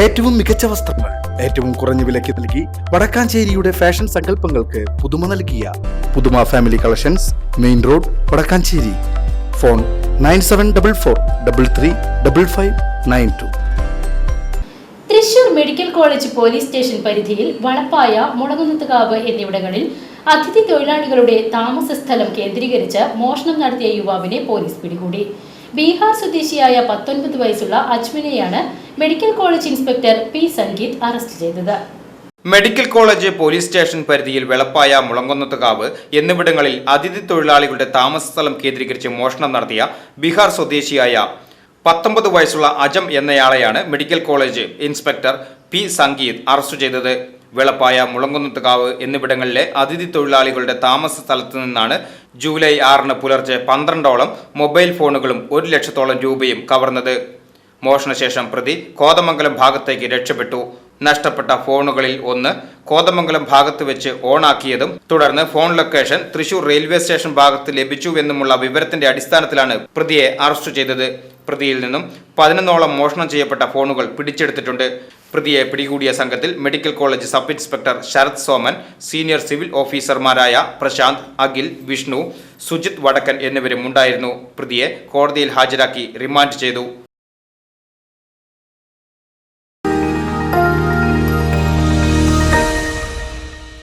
ഏറ്റവും മികച്ച വസ്ത്രങ്ങൾ ഏറ്റവും കുറഞ്ഞ വിലയ്ക്ക് നൽകി വടക്കാഞ്ചേരിയുടെ ഫാഷൻ സങ്കല്പങ്ങൾക്ക് പുതുമ നൽകിയ പുതുമ family collections main road Vadakkanchery. Phone nine seven double four double three double five nine two. Thrissur medical college police station പരിധിയിൽ വളപ്പായ മുളകുന്നത്തുകാവ് എന്നിവിടങ്ങളിൽ അതിഥി തൊഴിലാളികളുടെ താമസ സ്ഥലം കേന്ദ്രീകരിച്ച് മോഷണം നടത്തിയ യുവാവിനെ പോലീസ് പിടികൂടി. ബീഹാർ സ്വദേശിയായ പത്തൊൻപത് വയസ്സുള്ള അജ്മിനെയാണ് medical college inspector P Sangeeth arrest ചെയ്തത്. മെഡിക്കൽ കോളേജ് പോലീസ് സ്റ്റേഷൻ പരിധിയിൽ വെളപ്പായ മുളങ്കുന്നത്തുകാവ് എന്നിവിടങ്ങളിൽ അതിഥി തൊഴിലാളികളുടെ താമസ സ്ഥലം കേന്ദ്രീകരിച്ച് മോഷണം നടത്തിയ ബീഹാർ സ്വദേശിയായ പത്തൊമ്പത് വയസ്സുള്ള Ajam എന്നയാളെയാണ് medical college inspector P Sangeeth arrest ചെയ്തത്. വെളപ്പായ മുളങ്കുന്നത്തുകാവ് എന്നിവിടങ്ങളിലെ അതിഥി തൊഴിലാളികളുടെ താമസ സ്ഥലത്ത് നിന്നാണ് ജൂലൈ ആറിന് പുലർച്ചെ പന്ത്രണ്ടോളം മൊബൈൽ ഫോണുകളും ഒരു ലക്ഷത്തോളം രൂപയും കവർന്നത്. മോഷണശേഷം പ്രതി കോതമംഗലം ഭാഗത്തേക്ക് രക്ഷപ്പെട്ടു. നഷ്ടപ്പെട്ട ഫോണുകളിൽ ഒന്ന് കോതമംഗലം ഭാഗത്ത് വെച്ച് ഓണാക്കിയതും തുടർന്ന് phone location Thrissur railway station ഭാഗത്ത് ലഭിച്ചുവെന്നുമുള്ള വിവരത്തിന്റെ അടിസ്ഥാനത്തിലാണ് പ്രതിയെ അറസ്റ്റ് ചെയ്തത്. പ്രതിയിൽ നിന്നും പതിനൊന്നോളം മോഷണം ചെയ്യപ്പെട്ട ഫോണുകൾ പിടിച്ചെടുത്തിട്ടുണ്ട്. പ്രതിയെ പിടികൂടിയ സംഘത്തിൽ medical college sub inspector Sarath Soman senior civil ഓഫീസർമാരായ പ്രശാന്ത് അഖിൽ വിഷ്ണു സുജിത് വടക്കൻ എന്നിവരും ഉണ്ടായിരുന്നു. പ്രതിയെ കോടതിയിൽ ഹാജരാക്കി റിമാൻഡ് ചെയ്തു.